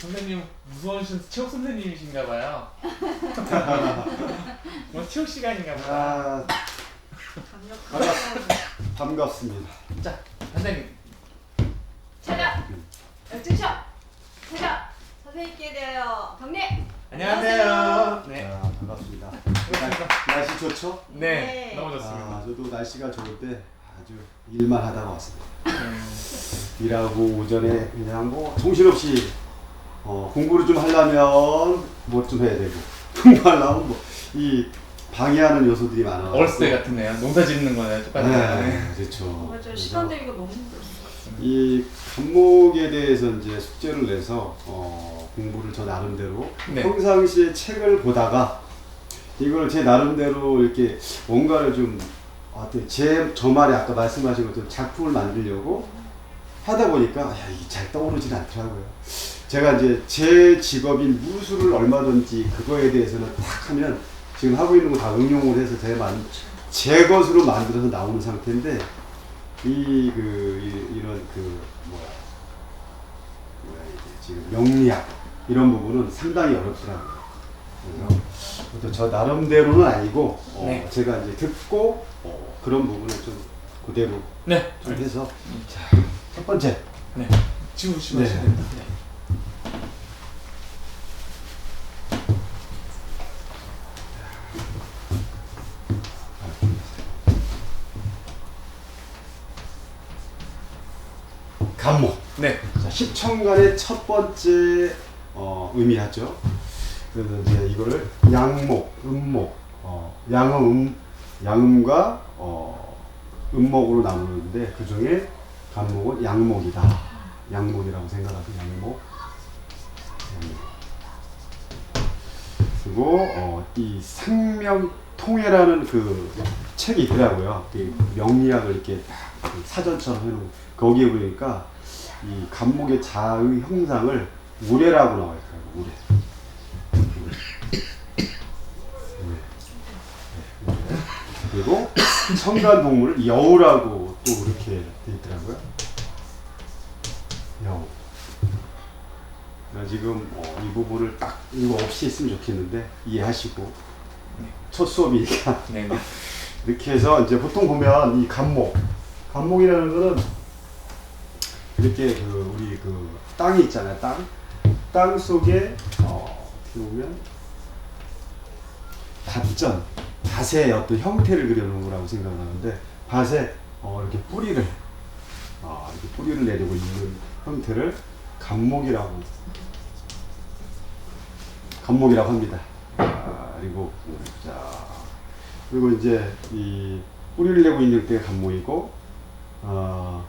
선생님 무서우신 체육 선생님이신가 봐요. 뭐 체육 시간인가 보다. 아, 반갑, 반갑습니다. 자, 선생님. 차렷! 열중셔! 차렷! 선생님께 대하여 경례! 안녕하세요. 네. 아, 반갑습니다. 반갑습니다. 날씨 좋죠? 네, 네. 너무 좋습니다. 아, 저도 날씨가 좋을 때 아주 일만 하다가 왔습니다. 음, 일하고 오전에 그냥 뭐 정신없이 어, 공부를 좀 하려면 뭐 좀 해야 되고 공부하려면 뭐이 방해하는 요소들이 많아. 어렸을 때 같은데요. 농사 짓는 거네요. 똑같아요. 네, 그렇죠. 맞아요. 시간 되기가 너무 힘들었어. 이 과목에 대해서 이제 숙제를 내서 어, 공부를 저 나름대로 네. 평상시에 책을 보다가 이걸 제 나름대로 이렇게 뭔가를 좀 어때 제저 말에 아까 말씀하신 것처럼 작품을 만들려고 하다 보니까 야, 이게 잘 떠오르진 않더라고요. 제가 이제 제 직업인 무술을 얼마든지 그거에 대해서는 딱 하면 지금 하고 있는 거 다 응용을 해서 제, 만, 제 것으로 만들어서 나오는 상태인데 이 그 이런 그 뭐야 뭐야 이게 지금 영리학 이런 부분은 상당히 어렵더라고요. 그래서 저 나름대로는 아니고 어, 네. 제가 이제 듣고 어, 그런 부분을 좀 그대로 네. 좀 해서 자 첫 번째 네. 지우시면 네. 됩니다. 네. 간목 십천간의 첫 번째 어, 의미하죠. 그래서 이제 이거를 양목, 음목, 어, 양음, 음, 양음과 어, 음목으로 나누는데 그 중에 간목은 양목이다. 양목이라고 생각하세요. 양목. 양목. 그리고 어, 이 생명 통해라는 그 책이 있더라고요. 그 명리학을 이렇게 딱 사전처럼 해놓은 거기에 보니까 이 간목의 자의 형상을 우레라고 나와 있더라고요. 네, 우레. 그리고 청간 동물을 여우라고 또 이렇게 돼 있더라고요. 여우. 제가 지금 어, 이 부분을 딱 이거 없이 했으면 좋겠는데 이해하시고 첫 수업이니까 네. 네. 이렇게 해서 이제 보통 보면 이 간목, 간목이라는 거는 이렇게 그 우리 그 땅이 있잖아요, 땅. 땅 속에 어, 보면 밭전, 밭의 어떤 형태를 그려놓은 거라고 생각을 하는데 밭에 어, 이렇게 뿌리를 어, 이렇게 뿌리를 내리고 있는 형태를 간목이라고 간목이라고 합니다. 아, 그리고 자 그리고 이제 이 뿌리를 내고 있는 때가 간목이고 어,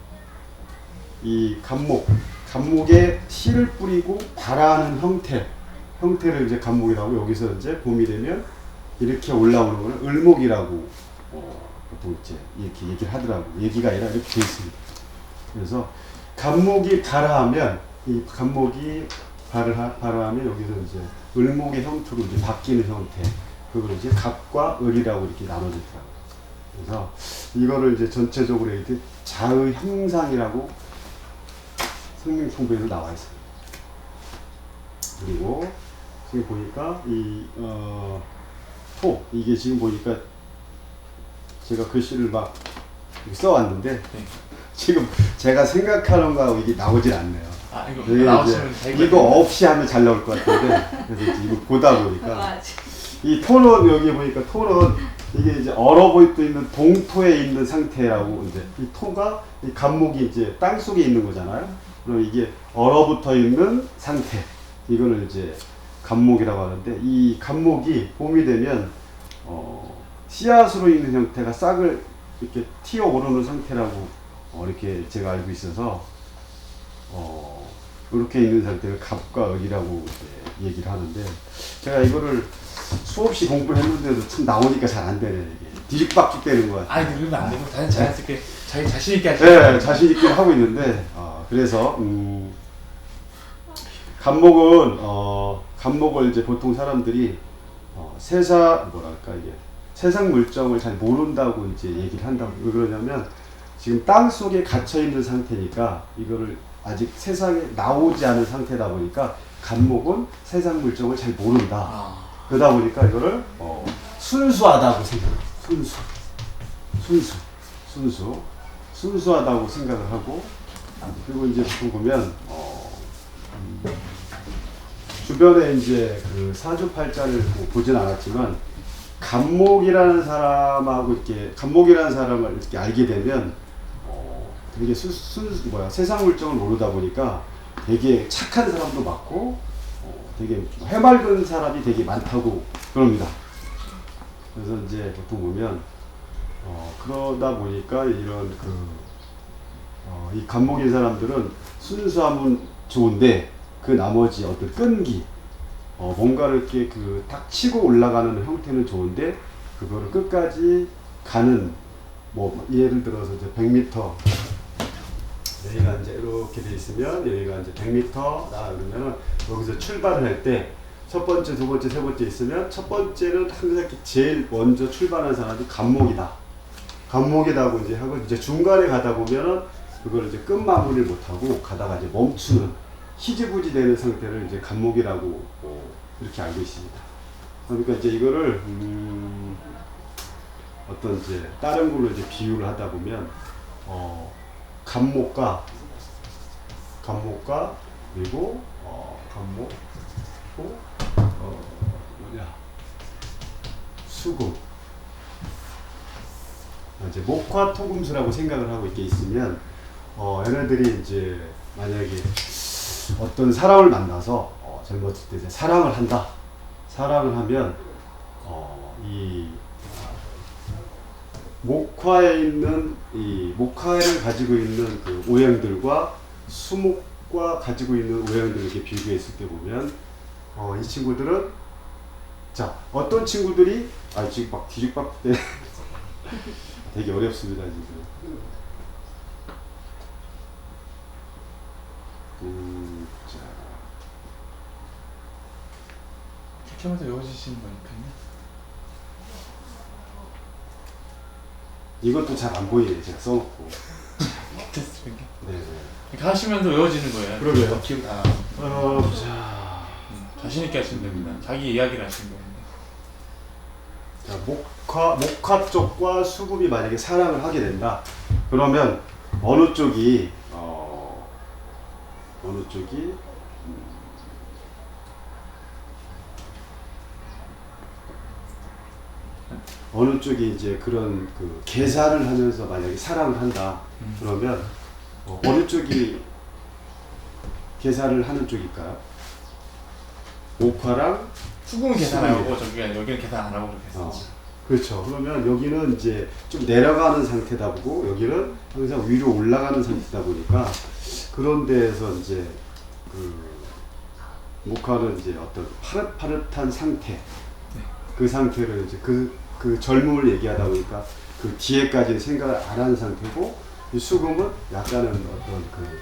이 간목 간목에 씨를 뿌리고 발하는 형태 형태를 이제 간목이라고 여기서 이제 봄이 되면 이렇게 올라오는 거는 을목이라고 어, 보통 이제 이렇게 얘기를 하더라고 얘기가 아니라 이렇게 돼 있습니다. 그래서 간목이 발하하면 이 간목이 발을 하, 발하하면 여기서 이제 을목의 형태로 이제 바뀌는 형태 그걸 이제 갑과 을이라고 이렇게 나눠지더라고요. 그래서 이거를 이제 전체적으로 이렇게 자의 형상이라고 성명통보에서 나와 있습니다. 그리고 지금 보니까 이 어, 토 이게 지금 보니까 제가 글씨를 막 써왔는데 네. 지금 제가 생각하는 거하고 이게 나오질 않네요. 아, 이거 이게 나오시면 이제 이거 없이 하면 잘 나올 것 같은데 그래서 이제 이거 보다 보니까. 이 톤은 여기 보니까 톤은 이게 이제 얼어보이고 있는 동토에 있는 상태라고 이제 이 토가 이 간목이 이제 땅 속에 있는 거잖아요. 그럼 이게 얼어붙어 있는 상태 이거를 이제 간목이라고 하는데 이 간목이 봄이 되면 어, 씨앗으로 있는 형태가 싹을 이렇게 튀어 오르는 상태라고 어, 이렇게 제가 알고 있어서 어, 이렇게 있는 상태를 갑과 을이라고 얘기를 하는데 제가 이거를 수없이 공부를 했는데도 참 나오니까 잘 안 되네 이게 뒤집박죽 되는 것 같아요. 아니, 그러면 안 되고 자연스럽게 자기 자신 있게 하시죠. 네, 자신 있게 하고 있는데 어, 그래서 음, 간목은 어, 간목을 이제 보통 사람들이 어, 세사 뭐랄까 이게 세상 물정을 잘 모른다고 이제 얘기를 한다고 왜 그러냐면 지금 땅 속에 갇혀 있는 상태니까 이거를 아직 세상에 나오지 않은 상태다 보니까 간목은 세상 물정을 잘 모른다. 아, 그러다 보니까 이거를 어, 순수하다고 생각해요. 순수. 순수. 순수. 순수하다고 생각을 하고 그리고 이제 보통 보면 어, 음, 주변에 이제 그 사주팔자를 뭐 보진 않았지만 간목이라는 사람하고 이렇게 간목이라는 사람을 이렇게 알게 되면 어, 되게 순, 순 뭐야 세상 물정을 모르다 보니까 되게 착한 사람도 많고 어, 되게 해맑은 사람이 되게 많다고 그럽니다. 그래서 이제 보통 보면 어, 그러다 보니까 이런 그, 어, 이 간목인 사람들은 순수함은 좋은데 그 나머지 어떤 끈기, 어, 뭔가를 이렇게 그 탁 치고 올라가는 형태는 좋은데 그거를 끝까지 가는 뭐 예를 들어서 이제 100m 여기가 이제 이렇게 돼 있으면 여기가 이제 100m다 그러면은 여기서 출발을 할 때 첫 번째, 두 번째, 세 번째 있으면 첫 번째는 항상 제일 먼저 출발하는 사람이 간목이다. 간목이다고 이제 하고 이제 중간에 가다 보면은 그걸 이제 끝 마무리를 못 하고 가다가 이제 멈추는 희지부지 되는 상태를 이제 간목이라고 어, 이렇게 알고 있습니다. 그러니까 이제 이거를 음, 어떤 이제 다른 걸로 이제 비유를 하다 보면 어, 간목과 간목과 그리고 어, 간목 또 어, 뭐냐 수금 어, 이제 목화 토금수라고 생각을 하고 있게 있으면 어, 얘네들이 이제 만약에 어떤 사람을 만나서 어, 젊었을 때 이제 사랑을 한다 사랑을 하면 어, 이 목화에 있는 이 목화를 가지고 있는 그 오행들과 수목과 가지고 있는 오행들을 이렇게 비교했을 때 보면 어, 이 친구들은 자 어떤 친구들이 아 지금 막 뒤집박 때 되게 어렵습니다 지금. 하면서 외워지시는 거니까요. 이것도 잘 안 보이네 제가 써놓고. 됐습니다. 네. 이렇게 하시면서 외워지는 거예요. 그러게요. 기억 다. 어, 자, 음, 자신 있게 하시면 됩니다. 자기 이야기를 하시면 됩니다. 자 목화 목화 쪽과 수급이 만약에 사랑을 하게 된다. 그러면 어느 쪽이 어, 어느 쪽이 어느 쪽이 이제 그런 그 계산을 하면서 만약에 사랑을 한다. 음. 그러면 어, 어느 쪽이 계산을 하는 쪽일까요? 목화랑 수금은 계산 안 하고 저기 여기는 계산 안 하고 그렇게 어, 했었지. 그렇죠. 그러면 여기는 이제 좀 내려가는 상태다 보고 여기는 항상 위로 올라가는 상태다 보니까 그런 데에서 이제 그 목화는 이제 어떤 파릇파릇한 상태 그 상태를 이제 그, 그 젊음을 얘기하다 보니까 그 뒤에까지는 생각을 안 하는 상태고 이 수금은 약간은 어떤 그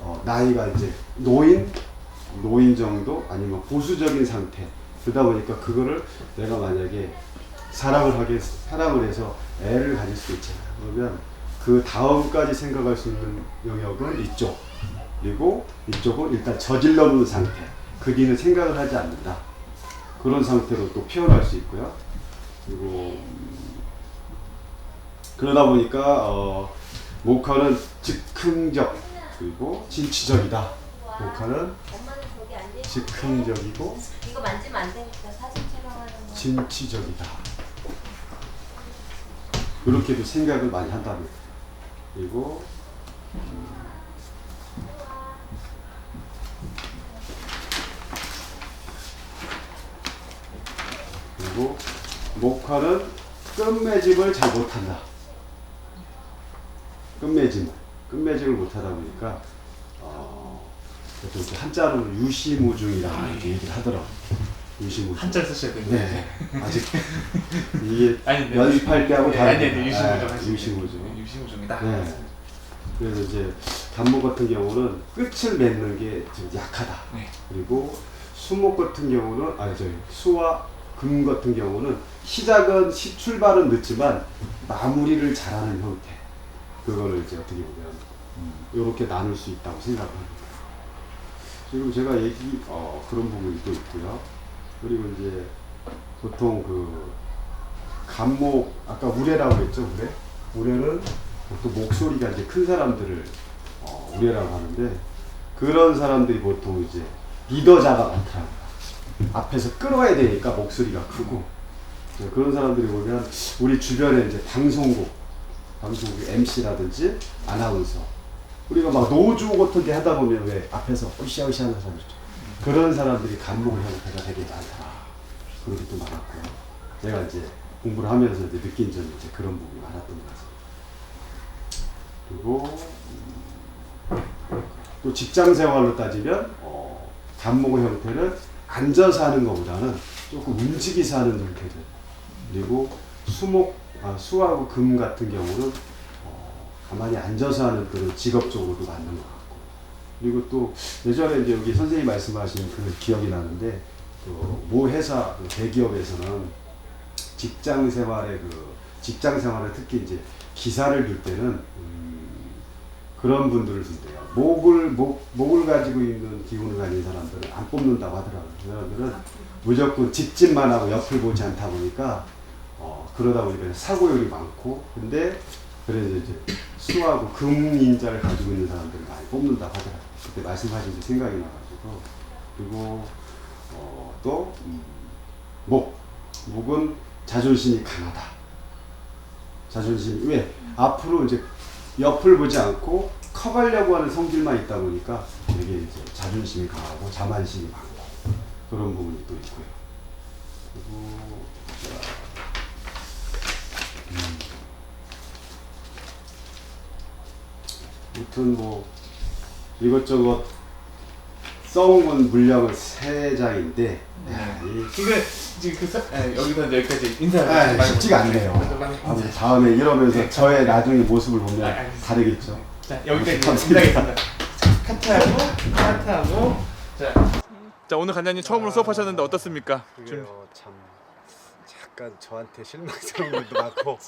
어, 나이가 이제 노인? 노인 정도? 아니면 보수적인 상태? 그러다 보니까 그거를 내가 만약에 사랑을 하게 사랑을 해서 애를 가질 수 있잖아. 그러면 그 다음까지 생각할 수 있는 영역은 이쪽. 그리고 이쪽은 일단 저질러 놓은 상태. 그 뒤는 생각을 하지 않는다. 그런 상태로 또 표현할 수 있고요 그리고 음, 그러다 보니까 어, 목화는 즉흥적 그리고 진취적이다 있어. 즉흥적이고 이거 만지면 안 되니까 사진 촬영하는 거. 진취적이다. 그렇게도 생각을 많이 한답니다. 그리고 음, 그리고 목화는 끝맺음을 잘 못한다. 끝맺음을 끝맺음을 못하다 보니까 어, 한자로 유시무중이라고 이렇게 얘기를 하더라고. 유시무중. 한자 쓰셔야 됩니다. 네. 아직 이게 아니, 네. 연습할 때하고 네, 아니, 다르다. 아니, 유시무중 아, 하시면 유시무중. 돼요. 유시무중이다. 네. 그래서 이제 간목 같은 경우는 끝을 맺는 게 좀 약하다. 네. 그리고 수목 같은 경우는 아니 저기 수와 금 같은 경우는 시작은 시 출발은 늦지만 마무리를 잘하는 형태. 그거를 이제 어떻게 보면 이렇게 나눌 수 있다고 생각합니다. 지금 제가 얘기 어, 그런 부분이 또 있고요. 그리고 이제 보통 그 감목 아까 우레라고 했죠 우레 우레는 보통 목소리가 이제 큰 사람들을 어, 우레라고 하는데 그런 사람들이 보통 이제 리더자가 많더라고요. 앞에서 끌어야 되니까 목소리가 크고 네, 그런 사람들이 보면 우리 주변에 이제 방송국 방송국 MC라든지 아나운서 우리가 막 노조 같은 데 하다 보면 왜 앞에서 으쌰으쌰 하는 사람들. 그런 사람들이 감목을 형태가 되게 많더라. 그런 것도 많았고요. 제가 이제 공부를 하면서 이제 느낀 점이 이제 그런 부분이 많았던 것 같습니다. 그리고 음, 또 직장 생활로 따지면 어, 감목 형태는 앉아서 하는 것보다는 조금 움직이서 하는 형태들. 그리고 수목, 아, 수하고 금 같은 경우는 어, 가만히 앉아서 하는 그런 직업적으로도 맞는 것 같고. 그리고 또 예전에 이제 여기 선생님 말씀하신 그 기억이 나는데 그모 회사 그 대기업에서는 직장 생활에 그 직장 생활에 특히 이제 기사를 줄 때는 음, 그런 분들을 준대요. 목을 목 목을 가지고 있는 기운을 가진 사람들은 안 뽑는다고 하더라고요. 그 사람들은 무조건 직진만 하고 옆을 보지 않다 보니까 어, 그러다 보니까 사고율이 많고 근데 그래서 이제 수하고 금 인자를 가지고 있는 사람들을 많이 뽑는다고 하더라고요. 그때 말씀하신 게 생각이 나가지고 그리고 어, 또 음, 목. 목은 자존심이 강하다. 자존심이 왜? 앞으로 이제 옆을 보지 않고 커가려고 하는 성질만 있다 보니까 되게 이제 자존심이 강하고 자만심이 많고 그런 부분이 또 있고요. 그리고 자, 음. 아무튼 뭐 이것저것 써온 물량은 세 장인데 야, 이 근데 지금 그 사, 예, 여기서 이제 여기까지 인사를 아, 많이 쉽지가 많이 아무튼 인사. 다음에 이러면서 네. 저의 나중에 모습을 아, 보면 알겠습니다. 다르겠죠. 자 여기까지 감사합니다. 인사하겠습니다. 카트하고 카트하고 자. 자 오늘 관장님 처음으로 수업하셨는데 어떻습니까? 그게요 참 약간 저한테 실망스러운 일도 많고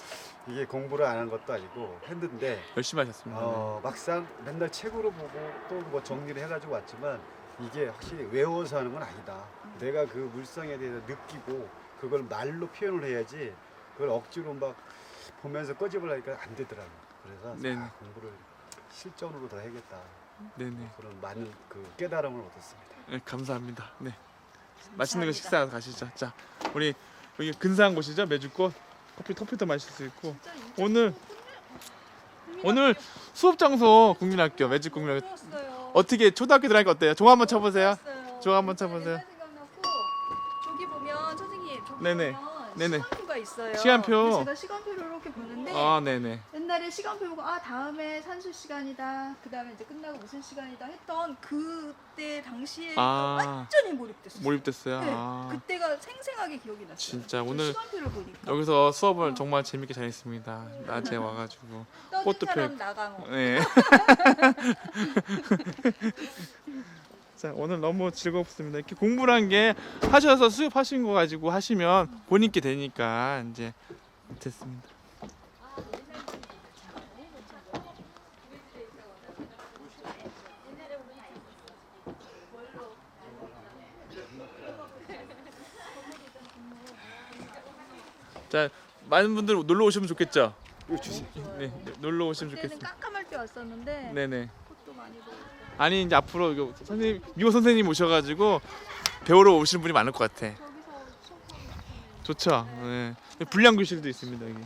이게 공부를 안 한 것도 아니고 했는데 열심히 하셨습니다. 어, 막상 맨날 책으로 보고 또 뭐 정리를 해가지고 왔지만 이게 확실히 외워서 하는 건 아니다. 내가 그 물성에 대해서 느끼고 그걸 말로 표현을 해야지 그걸 억지로 막 보면서 꺼집을 하니까 안 되더라고. 그래서 네네. 아, 공부를 실전으로 더 해야겠다. 네네. 그런 많은 그 깨달음을 얻었습니다. 네, 감사합니다. 네. 맛있는 거 식사 가시죠. 자, 우리 여기 근사한 곳이죠. 매주꽃 커피 커피도 마실 수 있고 오늘 오늘 수업 장소 국민학교 매주 국민학교 좋았 어떻게 초등학교 들어가니까 어때요? 종 한번 쳐보세요. 좋았어요. 종 한번 쳐보세요. 옛날 생각나고 저기 보면 선생님 저기 네네. 보면 네네. 시간표가 있어요. 시간표. 근데 제가 시간표를 이렇게 보는데 아, 네네. 옛날에 시간표 보고 아 다음에 산수 시간이다. 그 다음에 이제 끝나고 무슨 시간이다 했던 그때 당시에 아. 완전히 몰입됐어요. 몰입됐어요. 네, 아, 그때가 생생하게 기억이 났어요. 진짜 저 오늘 시간표를 보니까 여기서 수업을 정말 재밌게 잘 했습니다. 낮에 와가지고. 꽃도 사람 펴- 나강호. 네. 자 오늘 너무 즐겁습니다. 이렇게 공부란 게 하셔서 수업하신 거 가지고 하시면 본인께 되니까 이제 됐습니다. 자 많은 분들 놀러 오시면 좋겠죠. 이거 주세요. 네 놀러 오시면 그때는 좋겠습니다. 깜깜할 때 왔었는데 네네. 꽃도 많이 보고. 아니 이제 앞으로 이거 선생님 미호 선생님 오셔가지고 배우러 오시는 분이 많을 것 같아. 좋죠. 네. 불량 교실도 있습니다 여기.